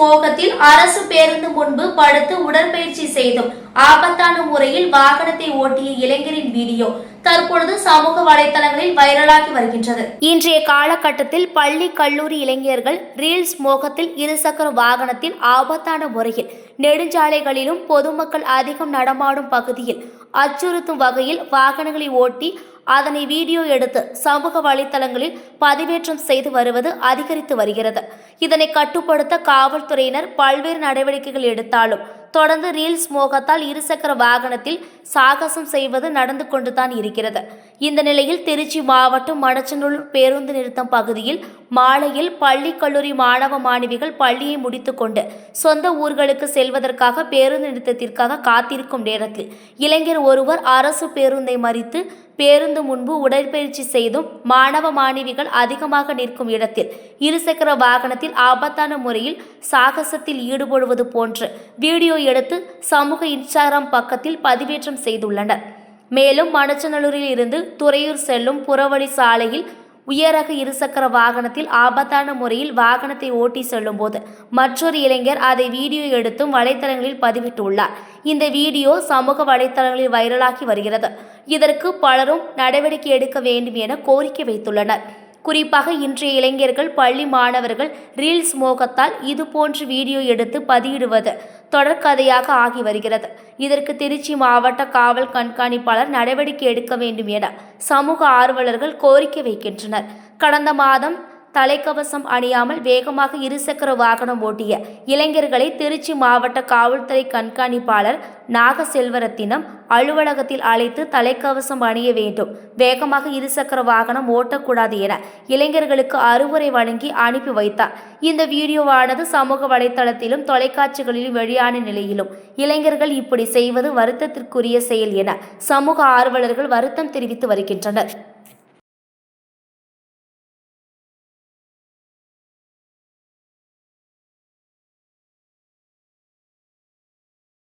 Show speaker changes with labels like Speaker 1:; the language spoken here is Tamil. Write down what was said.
Speaker 1: மோகத்தில் அரசு பேருந்து முன்பு படுத்து உடற்பயிற்சி செய்தும் ஆபத்தான முறையில் வாகனத்தை ஓட்டிய இளைஞரின் வீடியோ தற்பொழுது சமூக வலைதளங்களில் வைரலாகி வருகின்றது. இன்றைய காலகட்டத்தில் பள்ளி கல்லூரி இளைஞர்கள் ரீல்ஸ் மோகத்தில் இருசக்கர வாகனத்தில் ஆபத்தான முறையில் நெடுஞ்சாலைகளிலும் பொதுமக்கள் அதிகம் நடமாடும் பகுதியில் அச்சுறுத்தும் வகையில் வாகனங்களை ஓட்டி அதனை வீடியோ எடுத்து சமூக வலைத்தளங்களில் பதிவேற்றம் செய்து வருவது அதிகரித்து வருகிறது. இதனை கட்டுப்படுத்த காவல்துறையினர் பல்வேறு நடவடிக்கைகள் எடுத்தாலும் தொடர்ந்து ரீல்ஸ் மோகத்தால் இருசக்கர வாகனத்தில் சாகசம் செய்வது நடந்து கொண்டுதான் இருக்கிறது. இந்த நிலையில் திருச்சி மாவட்டம் மடச்சநல்லூர் பேருந்து நிறுத்தம் பகுதியில் மாலையில் பள்ளி கல்லூரி மாணவ மாணவிகள் பள்ளியை முடித்துக்கொண்டு சொந்த ஊர்களுக்கு செல்வதற்காக பேருந்து நிறுத்தத்திற்காக காத்திருக்கும் நேரத்தில் இளைஞர் ஒருவர் அரசு பேருந்தை மறித்து பேருந்து முன்பு உடற்பயிற்சி செய்தும் மாணவ மாணவிகள் அதிகமாக நிற்கும் இடத்தில் இருசக்கர வாகனத்தில் ஆபத்தான முறையில் சாகசத்தில் ஈடுபடுவது போன்று வீடியோ எடுத்து சமூக இன்ஸ்டாகிராம் பக்கத்தில் பதிவேற்றம் செய்துள்ளனர். மேலும் மணச்சநல்லூரில் இருந்து துறையூர் செல்லும் புறவழி சாலையில் உயரக இருசக்கர வாகனத்தில் ஆபத்தான முறையில் வாகனத்தை ஓட்டி செல்லும் போது மற்றொரு இளைஞர் அதை வீடியோ எடுத்தும் வலைத்தளங்களில் பதிவிட்டுள்ளார். இந்த வீடியோ சமூக வலைத்தளங்களில் வைரலாகி வருகிறது. இதற்கு பலரும் நடவடிக்கை எடுக்க வேண்டும் என கோரிக்கை வைத்துள்ளனர். குறிப்பாக இன்றைய இளைஞர்கள் பள்ளி மாணவர்கள் ரீல்ஸ் மோகத்தால் இதுபோன்று வீடியோ எடுத்து பதியிடுவது தொடர்கதையாக ஆகி வருகிறது. இதற்கு திருச்சி மாவட்ட காவல் கண்காணிப்பாளர் நடவடிக்கை எடுக்க வேண்டும் என சமூக ஆர்வலர்கள் கோரிக்கை வைக்கின்றனர். கடந்த மாதம் தலைக்கவசம் அணியாமல் வேகமாக இருசக்கர வாகனம் ஓட்டிய இளைஞர்களை திருச்சி மாவட்ட காவல்துறை கண்காணிப்பாளர் நாகசெல்வரத்தினம் அலுவலகத்தில் அழைத்து தலைக்கவசம் அணிய வேண்டும். வேகமாக இருசக்கர வாகனம் ஓட்டக்கூடாது என இளைஞர்களுக்கு அறிவுரை வழங்கி அனுப்பி வைத்தார். இந்த வீடியோவானது சமூக வலைதளத்திலும் தொலைக்காட்சிகளிலும் வெளியான நிலையிலும். இளைஞர்கள் இப்படி செய்வது வருத்தத்திற்குரிய செயல் என சமூக ஆர்வலர்கள் வருத்தம் தெரிவித்து வருகின்றனர்.